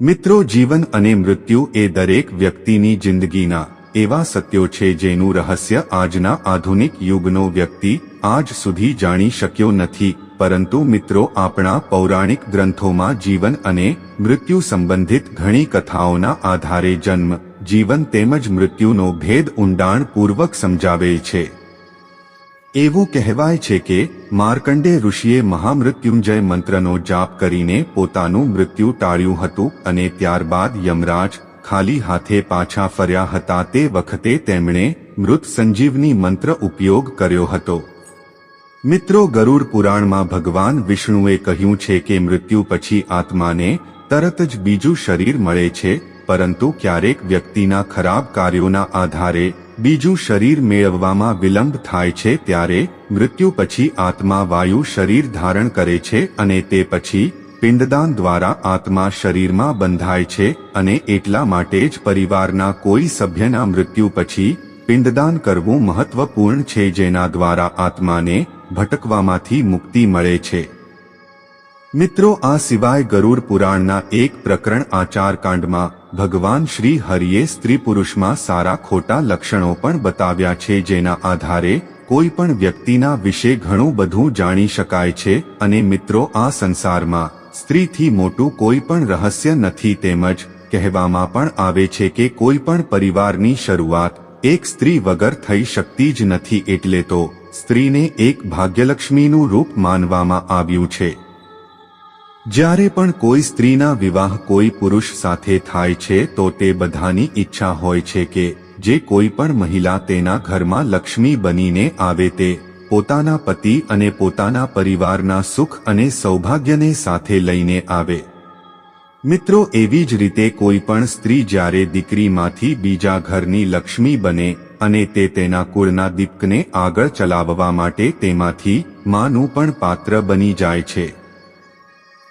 મિત્રો, જીવન અને મૃત્યુ એ દરેક વ્યક્તિની જિંદગીના એવા સત્યો છે જેનું રહસ્ય આજના આધુનિક યુગનો વ્યક્તિ આજ સુધી જાણી શક્યો નથી. પરંતુ મિત્રો, આપણા પૌરાણિક ગ્રંથોમાં જીવન અને મૃત્યુ સંબંધિત ઘણી કથાઓના આધારે જન્મ, જીવન તેમજ મૃત્યુનો ભેદ ઊંડાણપૂર્વક સમજાવે છે. એવું કહેવાય છે કે માર્કંડે ઋષિએ મહામૃત્યુંજય મંત્રનો જાપ કરીને પોતાનું મૃત્યુ ટાળ્યું હતું અને ત્યારબાદ યમરાજ ખાલી હાથે પાછા ફર્યા હતા તે વખતે તેમણે મૃત સંજીવની મંત્ર ઉપયોગ કર્યો હતો. મિત્રો ગરુડ પુરાણમાં ભગવાન વિષ્ણુએ કહ્યું છે કે મૃત્યુ પછી આત્માને તરત જ બીજું શરીર મળે છે પરંતુ ક્યારેક વ્યક્તિના ખરાબ કાર્યોના આધારે બીજું શરીર મેળવવામાં વિલંબ થાય છે ત્યારે મૃત્યુ પછી આત્મા વાયુ શરીર ધારણ કરે છે અને તે પછી પિંડદાન દ્વારા આત્મા શરીરમાં બંધાય છે અને એટલા માટે જ પરિવારના કોઈ સભ્યના મૃત્યુ પછી પિંડદાન કરવું મહત્વપૂર્ણ છે જેના દ્વારા આત્માને ભટકવામાંથી મુક્તિ મળે છે. મિત્રો, આ સિવાય ગરુડ પુરાણના એક પ્રકરણ આચાર કાંડમાં ભગવાન શ્રી હરિએ સ્ત્રી પુરુષમાં સારા ખોટા લક્ષણો પણ બતાવ્યા છે જેના આધારે કોઈ પણ વ્યક્તિના વિશે ઘણું બધું જાણી શકાય છે અને મિત્રો, આ સંસારમાં સ્ત્રીથી મોટું કોઈ પણ રહસ્ય નથી તેમજ કહેવામાં પણ આવે છે કે કોઈ પણ પરિવારની શરૂઆત એક સ્ત્રી વગર થઈ શકતી જ નથી એટલે તો સ્ત્રીને એક ભાગ્યલક્ષ્મીનું રૂપ માનવામાં આવ્યું છે. જ્યારે પણ કોઈ સ્ત્રીના વિવાહ કોઈ પુરુષ સાથે થાય છે, તો તે બધાની ઈચ્છા હોય છે કે જે કોઈ પણ મહિલા તેના ઘરમાં લક્ષ્મી બનીને આવે તે પોતાના પતિ અને પોતાના પરિવારના સુખ અને સૌભાગ્યને સાથે લઈને આવે. મિત્રો, એવી જ રીતે કોઈ પણ સ્ત્રી જ્યારે દીકરીમાંથી બીજા ઘરની લક્ષ્મી બને અને તે તેના કુળના દીપકને આગળ ચલાવવા માટે તેમાંથી માનું પણ પાત્ર બની જાય છે.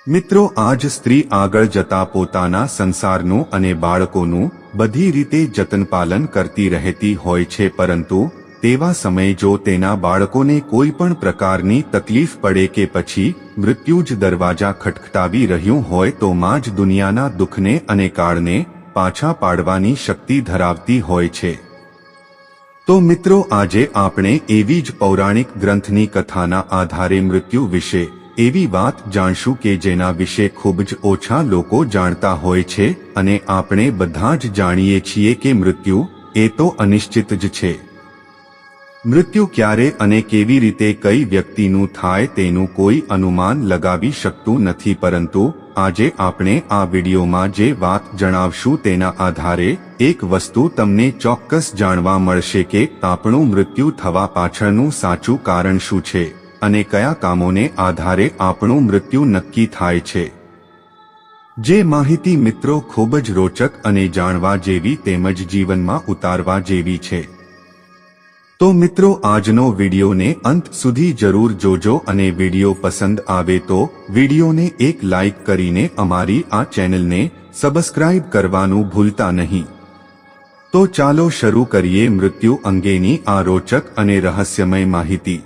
મિત્રો, આજ સ્ત્રી આગળ જતા પોતાના સંસારનું અને બાળકોનું બધી રીતે જતનપાલન કરતી રહેતી હોય છે, પરંતુ તેવા સમયે જો તેના બાળકોને કોઈ પણ પ્રકારની તકલીફ પડે કે પછી મૃત્યુ જ દરવાજા ખટખટાવી રહ્યું હોય, તો માં જ દુનિયાના દુઃખને અને કાળને પાછા પાડવાની શક્તિ ધરાવતી હોય છે. તો મિત્રો, આજે આપણે એવી જ પૌરાણિક ગ્રંથની કથાના આધારે મૃત્યુ વિશે એવી વાત જાણશું કે જેના વિશે ખૂબ જ ઓછા લોકો જાણતા હોય છે અને આપણે બધા જ જાણીએ છીએ કે મૃત્યુ એ તો અનિશ્ચિત જ છે. મૃત્યુ ક્યારે અને કેવી રીતે કઈ વ્યક્તિનું થાય તેનું કોઈ અનુમાન લગાવી શકતું નથી પરંતુ આજે આપણે આ વિડીયોમાં જે વાત જણાવશું તેના આધારે એક વસ્તુ તમને ચોક્કસ જાણવા મળશે કે આપણું મૃત્યુ થવા પાછળનું સાચું કારણ શું છે. અને કયા કામોને આધારે આપણું મૃત્યુ નક્કી થાય છે. જે માહિતી મિત્રો ખૂબ જ રોચક અને જાણવા જેવી તેમજ જીવનમાં ઉતારવા જેવી છે. તો મિત્રો આજનો વિડીયોને અંત સુધી જરૂર જોજો અને વીડિયો પસંદ આવે તો વિડીયોને એક લાઇક કરીને અમારી આ ચેનલને સબસ્ક્રાઇબ કરવાનું ભૂલતા નહીં. તો ચાલો શરૂ કરીએ મૃત્યુ અંગેની આ રોચક અને રહસ્યમય માહિતી.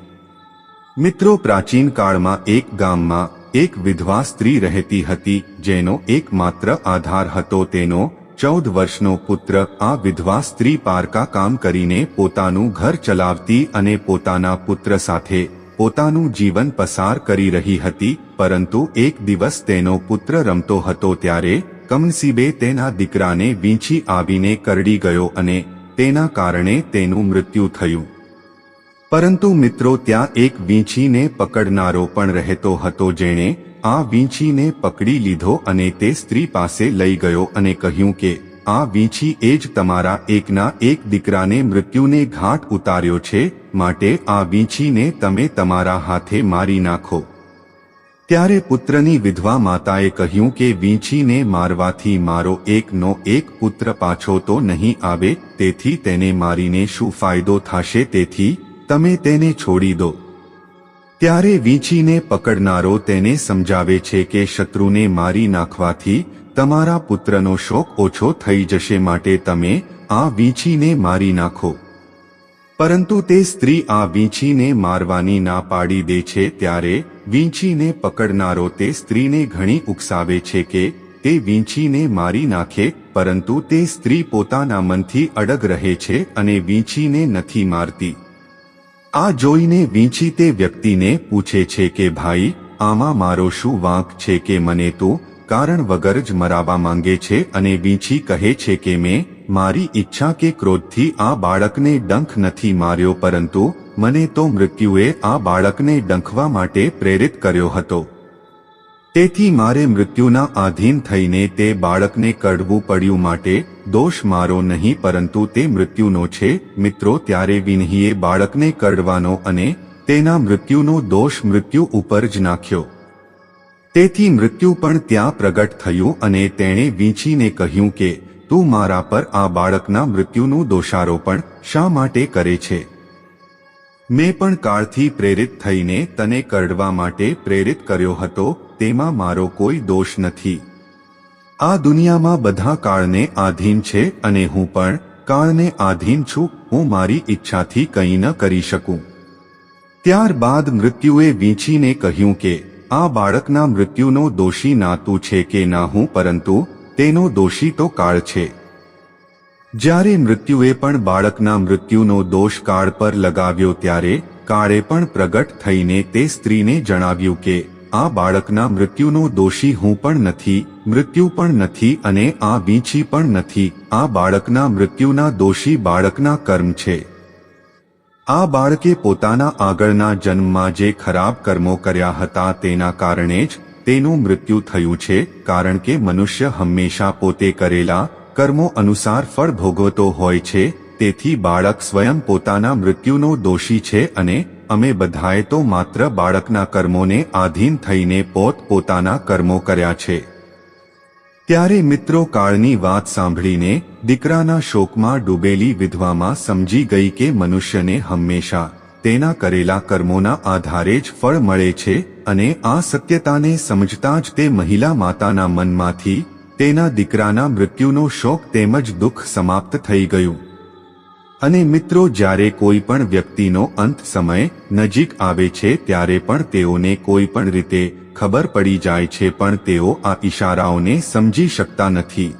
મિત્રો, પ્રાચીન કાળમાં એક ગામમાં એક વિધવા સ્ત્રી રહેતી હતી, જેનો એકમાત્ર આધાર હતો તેનો ચૌદ વર્ષનો પુત્ર. આ વિધવા સ્ત્રી પારકા કામ કરીને પોતાનું ઘર ચલાવતી અને પોતાના પુત્ર સાથે પોતાનું જીવન પસાર કરી રહી હતી, પરંતુ એક દિવસ તેનો પુત્ર રમતો હતો ત્યારે કમનસીબે તેના દીકરાને વીંછી આવીને કરડી ગયો અને તેના કારણે તેનું મૃત્યુ થયું. પરંતુ મિત્રો ત્યાં એક વીંછીને પકડનારો પણ રહેતો હતો જેણે આ વીંછીને પકડી લીધો અને તે સ્ત્રી પાસે લઈ ગયો અને કહ્યું કે, આ વીંછી એ જ તમારા એકના એક દીકરાને મૃત્યુને ઘાટ ઉતાર્યો છે, માટે આ વીંછીને તમે તમારા હાથે મારી નાખો. ત્યારે પુત્રની વિધવા માતાએ કહ્યું કે, વીંછીને મારવાથી મારો એકનો એક પુત્ર પાછો તો નહીં આવે, તેથી તેને મારીને શું ફાયદો થશે? તેથી તમે તેને છોડી દો. ત્યારે વીંછીને પકડનારો તેને સમજાવે છે કે શત્રુને મારી નાખવાથી તમારા પુત્રનો શોક ઓછો થઈ જશે માટે તમે આ વીંછીને મારી નાખો. પરંતુ તે સ્ત્રી આ વીંછીને મારવાની ના પાડી દે છે ત્યારે વીંછીને પકડનારો તે સ્ત્રીને ઘણી ઉકસાવે છે કે તે વીંછીને મારી નાખે, પરંતુ તે સ્ત્રી પોતાના મનથી અડગ રહે છે અને વીંછીને નથી મારતી. આ જોઈને વીંછી તે વ્યક્તિને પૂછે છે કે, ભાઈ, આમાં મારો શું વાંક છે કે મને તો કારણ વગર જ મરાવા માંગે છે? અને વીંછી કહે છે કે, મેં મારી ઈચ્છા કે ક્રોધથી આ બાળકને ડંખ નથી માર્યો, પરંતુ મને તો મૃત્યુએ આ બાળકને ડંખવા માટે પ્રેરિત કર્યો હતો. તેથી મારે મૃત્યુના આધીન થઈને તે બાળકને કઢવું પડ્યું માટે દોષ મારો નહીં, પરંતુ તે મૃત્યુનો છે. મિત્રો, ત્યારે વિનહીએ બાળકને કરડવાનો અને તેના મૃત્યુનો દોષ મૃત્યુ ઉપર જ નાખ્યો. તેથી મૃત્યુ પણ ત્યાં પ્રગટ થયું અને તેણે વીંછીને કહ્યું કે, તું મારા પર આ બાળકના મૃત્યુનું દોષારોપણ શા માટે કરે છે? મેં પણ કાળથી પ્રેરિત થઈને તને કરડવા માટે પ્રેરિત કર્યો હતો, તેમાં મારો કોઈ દોષ નથી. આ દુનિયામાં બધા કાળને આધીન છે અને હું પણ કાળને આધીન છું, હું મારી ઈચ્છાથી કંઈ ન કરી શકું. ત્યારબાદ મૃત્યુએ વીંછીને કહ્યું કે, આ બાળકના મૃત્યુનો દોષી ના તું છે કે ના હું, પરંતુ તેનો દોષી તો કાળ છે. જ્યારે મૃત્યુએ પણ બાળકના મૃત્યુનો દોષ કાળ પર લગાવ્યો ત્યારે કાળે પણ પ્રગટ થઈને તે સ્ત્રીને જણાવ્યું કે, આ બાળકના મૃત્યુનો દોષી હું પણ નથી, મૃત્યુ પણ નથી અને આ વીંછી પણ નથી, આ બાળકના મૃત્યુના દોષી બાળકના કર્મ છે. આ બાળકે પોતાના આગળના જન્મમાં જે ખરાબ કર્મો કર્યા હતા તેના કારણે જ તેનું મૃત્યુ થયું છે, કારણ કે મનુષ્ય હંમેશા પોતે કરેલા કર્મો અનુસાર ફળ ભોગવતો હોય છે, તેથી બાળક સ્વયં પોતાના મૃત્યુનો દોષી છે અને અમે બધાએ તો માત્ર બાળકના કર્મોને આધીન થઈને પોત પોતાના કર્મો કર્યા છે. ત્યારે મિત્રો કાળની વાત સાંભળીને દીકરાના શોકમાં ડૂબેલી વિધવામાં સમજી ગઈ કે મનુષ્યને હંમેશા તેના કરેલા કર્મોના આધારે જ ફળ મળે છે અને આ સત્યતાને સમજતા જ તે મહિલા માતાના મનમાંથી તેના દીકરાના મૃત્યુનો શોક તેમજ દુઃખ સમાપ્ત થઈ ગયું. અને મિત્રો, જ્યારે કોઈ પણ વ્યક્તિનો અંત સમય નજીક આવે છે, ત્યારે પણ તેઓને કોઈ પણ રીતે ખબર પડી જાય છે, પણ તેઓ આ ઇશારાઓને સમજી શકતા નથી.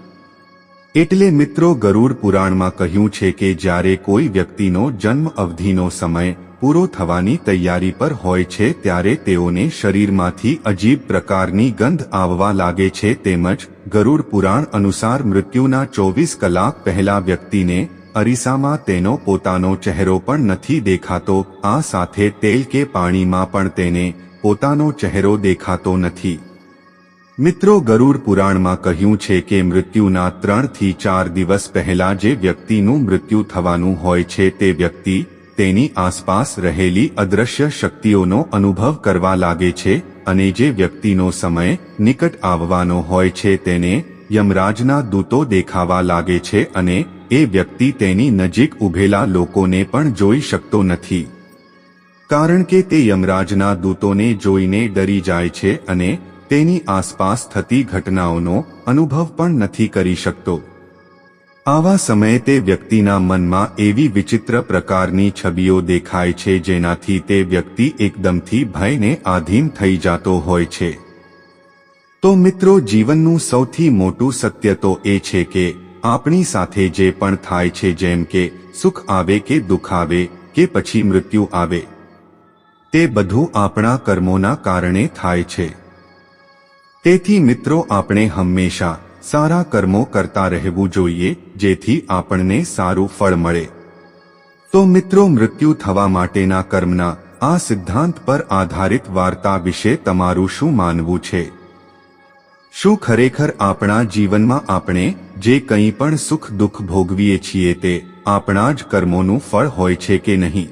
એટલે મિત્રો, ગરુડ પુરાણમાં કહ્યું છે કે જ્યારે કોઈ વ્યક્તિનો જન્મ અવધિનો સમય પૂરો થવાની તૈયારી પર હોય છે ત્યારે તેઓને શરીરમાંથી અજીબ પ્રકારની ગંધ આવવા લાગે છે તેમજ ગરુડ પુરાણ અનુસાર મૃત્યુના ચોવીસ કલાક પહેલા વ્યક્તિને અરીસામાં તેનો પોતાનો ચહેરો પણ નથી દેખાતો, આ સાથે તેલ કે પાણીમાં પણ તેને પોતાનો ચહેરો દેખાતો નથી. મિત્રો ગરુડ પુરાણમાં કહ્યું છે કે મૃત્યુના ત્રણથી ચાર દિવસ પહેલા જે વ્યક્તિનું મૃત્યુ થવાનું હોય છે તે વ્યક્તિ તેની આસપાસ રહેલી અદ્રશ્ય શક્તિઓનો અનુભવ કરવા લાગે છે અને જે વ્યક્તિનો સમય નિકટ આવવાનો હોય છે તેને યમરાજના દૂતો દેખાવા લાગે છે અને એ વ્યક્તિ તેની નજીક ઉભેલા લોકોને પણ જોઈ શકતો નથી. કારણ કે તે યમરાજના દૂતોને જોઈને ડરી જાય છે અને તેની આસપાસ થતી ઘટનાઓનો અનુભવ પણ નથી કરી શકતો. આવા સમયે તે વ્યક્તિના મનમાં એવી વિચિત્ર પ્રકારની છબીઓ દેખાય છે જેનાથી તે વ્યક્તિ એકદમથી ભયને આધીન થઈ જાતો હોય છે. તો મિત્રો, જીવનનું સૌથી મોટું સત્ય તો એ છે કે આપણી સાથે જે પણ થાય છે, જેમ કે સુખ આવે કે દુઃખ આવે કે પછી મૃત્યુ આવે, તે બધું આપણા કર્મોના કારણે થાય છે. તેથી મિત્રો, આપણે હંમેશા સારા કર્મો કરતા રહેવું જોઈએ, જેથી આપણને સારું ફળ મળે. તો મિત્રો, મૃત્યુ થવા માટેના કર્મના આ સિદ્ધાંત પર આધારિત વાર્તા વિશે તમારું શું માનવું છે? શું ખરેખર આપણા જીવનમાં આપણે જે કંઈ પણ સુખ દુઃખ ભોગવીએ છીએ તે આપણા જ કર્મોનું ફળ હોય છે કે નહીં?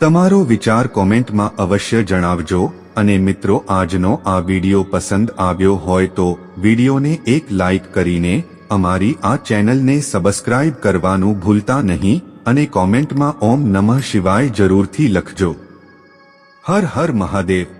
તમારો વિચાર કોમેન્ટમાં અવશ્ય જણાવજો. અને મિત્રો આજનો આ વીડિયો પસંદ આવ્યો હોય તો વિડીયોને એક લાઇક કરીને અમારી આ ચેનલને સબસ્ક્રાઇબ કરવાનું ભૂલતા નહીં અને કોમેન્ટમાં ઓમ નમઃ શિવાય જરૂરથી લખજો. હર હર મહાદેવ.